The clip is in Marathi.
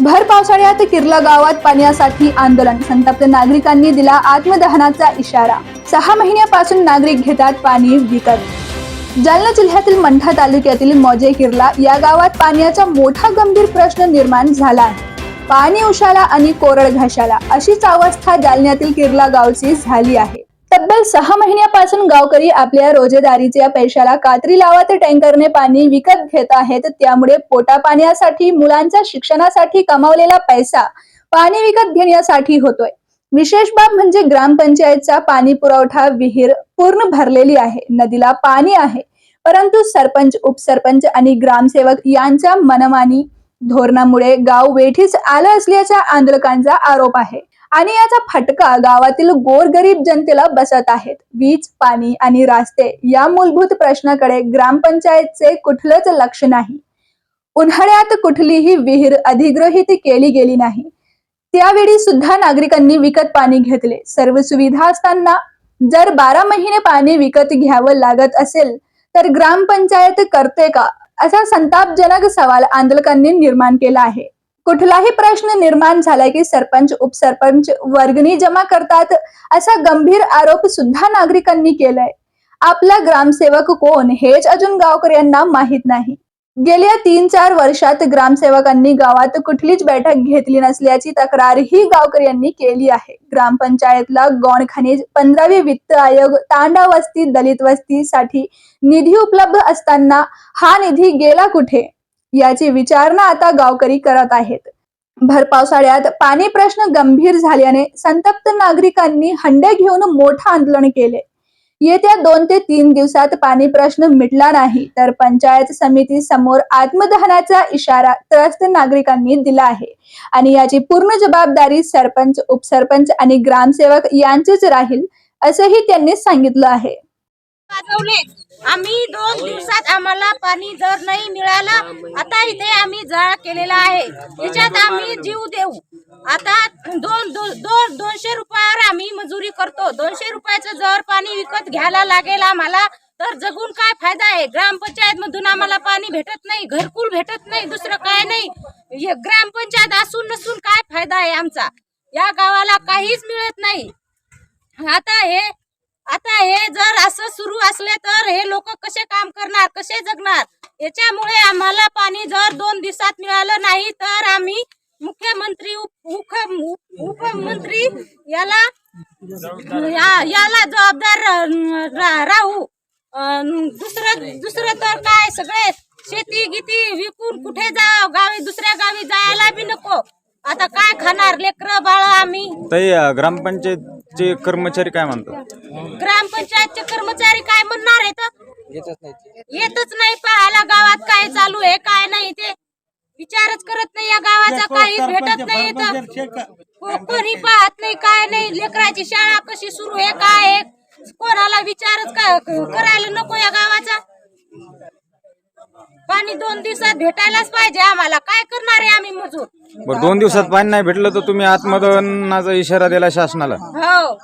भर पावसाळ्यात किर्ला गावात पाण्यासाठी आंदोलन. संतप्त नागरिकांनी दिला आत्मदहनाचा इशारा. सहा महिन्यापासून नागरिक घेतात पाणी विकत. जालना जिल्ह्यातील मंठा तालुक्यातील मौजे किर्ला या गावात पाण्याचा मोठा गंभीर प्रश्न निर्माण झाला आहे. पाणी उशाला आणि कोरड घाशाला अशीच अवस्था जालन्यातील किर्ला गावची झाली आहे. तब्बल सहा महिन्यापासून गावकरी आपल्या रोजेदारीच्या पैशाला कात्री लावत टँकरने पाणी विकत घेत आहेत. त्यामुळे पोटा पाण्यासाठी मुलांच्या शिक्षणासाठी कमावलेला पैसा पाणी विकत घेण्यासाठी होतोय. विशेष बाब म्हणजे ग्रामपंचायतचा पाणी पुरवठा विहीर पूर्ण भरलेली आहे. नदीला पाणी आहे. परंतु सरपंच उपसरपंच आणि ग्रामसेवक यांच्या मनमानी धोरणामुळे गाव वेठीस आलं असल्याचा आंदोलकांचा आरोप आहे. आणि याचा फटका गावातील गोरगरीब जनतेला बसत आहेत. वीज पाणी आणि रस्ते या मूलभूत प्रश्नाकडे ग्रामपंचायतचे कुठलंच लक्ष नाही. उन्हाळ्यात कुठलीही विहीर अधिग्रहित केली गेली नाही. त्यावेळी सुद्धा नागरिकांनी विकत पाणी घेतले. सर्व सुविधा असताना जर बारा महिने पाणी विकत घ्यावं लागत असेल तर ग्रामपंचायत करते का? असा संतापजनक सवाल आंदोलकांनी निर्माण केला आहे. कुठलाही प्रश्न निर्माण झालाय की सरपंच उपसरपंच वर्गणी जमा करतात असा गंभीर आरोप सुद्धा नागरिकांनी केलाय. आपला ग्रामसेवक कोण हेच अजून गावकर यांना माहीत नाही. गेल्या तीन चार वर्षात ग्रामसेवकांनी गावात कुठलीच बैठक घेतली नसल्याची तक्रारही गावकऱ्यांनी केली आहे. ग्रामपंचायतला गौण खनिज पंधरावी वित्त आयोग तांडा वस्ती दलित वस्तीसाठी निधी उपलब्ध असताना हा निधी गेला कुठे? याची विचारणा आता गावकरी करत आहेत. भर पावसाळ्यात पाणी प्रश्न गंभीर झाल्याने संतप्त नागरिकांनी हंडे घेऊन मोठं आंदोलन केले. येत्या दोन ते तीन दिवसात पाणी प्रश्न मिटला नाही तर पंचायत समिती समोर आत्मदहनाचा इशारा त्रस्त नागरिकांनी दिला आहे. आणि याची पूर्ण जबाबदारी सरपंच उपसरपंच आणि ग्रामसेवक यांचीच राहील असंही त्यांनी सांगितलं आहे. आम्ही दोन दिवसात आम्हाला पाणी जर नाही मिळालं आता इथे आम्ही जाळा केलेला आहे. याच्यात आम्ही जीव देऊ. आता दोन दो- दोन दोनशे रुपयावर आम्ही मजुरी करतो. दोनशे रुपयाचं जर पाणी विकत घ्यायला लागेल आम्हाला तर जगून काय फायदा आहे? ग्रामपंचायत मधून आम्हाला पाणी भेटत नाही घरकुल भेटत नाही दुसरं काय नाही. ग्रामपंचायत असून नसून काय फायदा आहे आमचा? या गावाला काहीच मिळत नाही. आता हे आता हे जर असं सुरू असले तर हे लोक कसे काम करणार कसे जगणार? याच्यामुळे आम्हाला पाणी जर दोन दिवसात मिळालं नाही तर आम्ही मुख्यमंत्री उप- मुख- उपमंत्री याला या- याला जबाबदार रा- राहू. दुसरं दुसरं तर काय? सगळे शेती गिती विकून कुठे जा गावी दुसऱ्या गावी जायला बी नको. आता काय खाणार? लेकर बाळ आम्ही. ग्रामपंचायत ग्रामपंचायतचे कर्मचारी काय म्हणतात? ग्रामपंचायतचे कर्मचारी काय म्हणणार आहेत? येतच नाही पाहायला गावात काय चालू आहे काय नाही ते. विचारच करत नाही या गावाचा काही भेटत नाही इथं. को- कोणी पाहत नाही काय नाही. लेकराची शाळा कशी सुरू आहे काय आहे? कोणाला विचारच का करायला नको या गावाचा पाणी दोन दिवसात भेटायलाच पाहिजे आम्हाला. काय करणार आहे आम्ही मजूर बरं दोन दिवसात पाणी नाही भेटलं तर तुम्ही आत्मदहनाचा इशारा दिला शासनाला. हो.